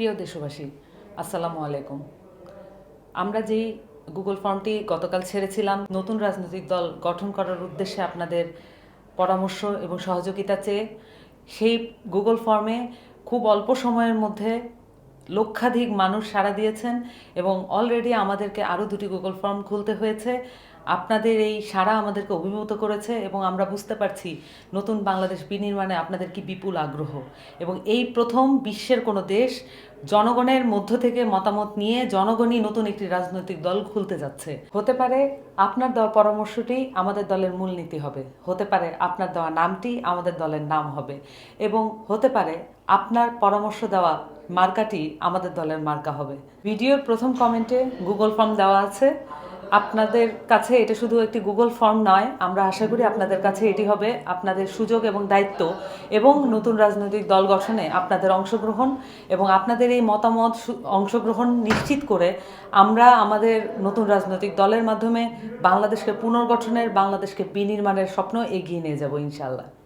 প্রিয় দেশবাসী, আসসালামু আলাইকুম। আমরা যেই গুগল ফর্মটি গতকাল ছেড়েছিলাম, নতুন রাজনৈতিক দল গঠন করার উদ্দেশ্যে আপনাদের পরামর্শ এবং সহযোগিতা চেয়ে, সেই গুগল ফর্মে খুব অল্প সময়ের মধ্যে লক্ষাধিক মানুষ সাড়া দিয়েছেন এবং অলরেডি আমাদেরকে আরও দুটি গুগল ফর্ম খুলতে হয়েছে। আপনাদের এই সাড়া আমাদেরকে অভিভূত করেছে এবং আমরা বুঝতে পারছি নতুন বাংলাদেশ বিনির্মাণে আপনাদের কি বিপুল আগ্রহ। এবং এই প্রথম বিশ্বের কোনো দেশ জনগণের মধ্য থেকে মতামত নিয়ে জনগণই নতুন একটি রাজনৈতিক দল খুলতে যাচ্ছে। হতে পারে আপনার দেওয়া পরামর্শটি আমাদের দলের মূলনীতি হবে। হতে পারে আপনার দেওয়া নামটি আমাদের দলের নাম হবে। এবং হতে পারে আপনার পরামর্শ দেওয়া মার্কাটি আমাদের দলের মার্কা হবে। ভিডিওর প্রথম কমেন্টে গুগল ফর্ম দেওয়া আছে। আপনাদের কাছে এটা শুধু একটি গুগল ফর্ম নয়, আমরা আশা করি আপনাদের কাছে এটি হবে আপনাদের সুযোগ এবং দায়িত্ব এবং নতুন রাজনৈতিক দল গঠনে আপনাদের অংশগ্রহণ এবং আপনাদের এই মতামত অংশগ্রহণ নিশ্চিত করে আমরা আমাদের নতুন রাজনৈতিক দলের মাধ্যমে বাংলাদেশকে পুনর্গঠনের, বাংলাদেশকে বিনির্মাণের স্বপ্ন এগিয়ে নিয়ে যাব ইনশাল্লাহ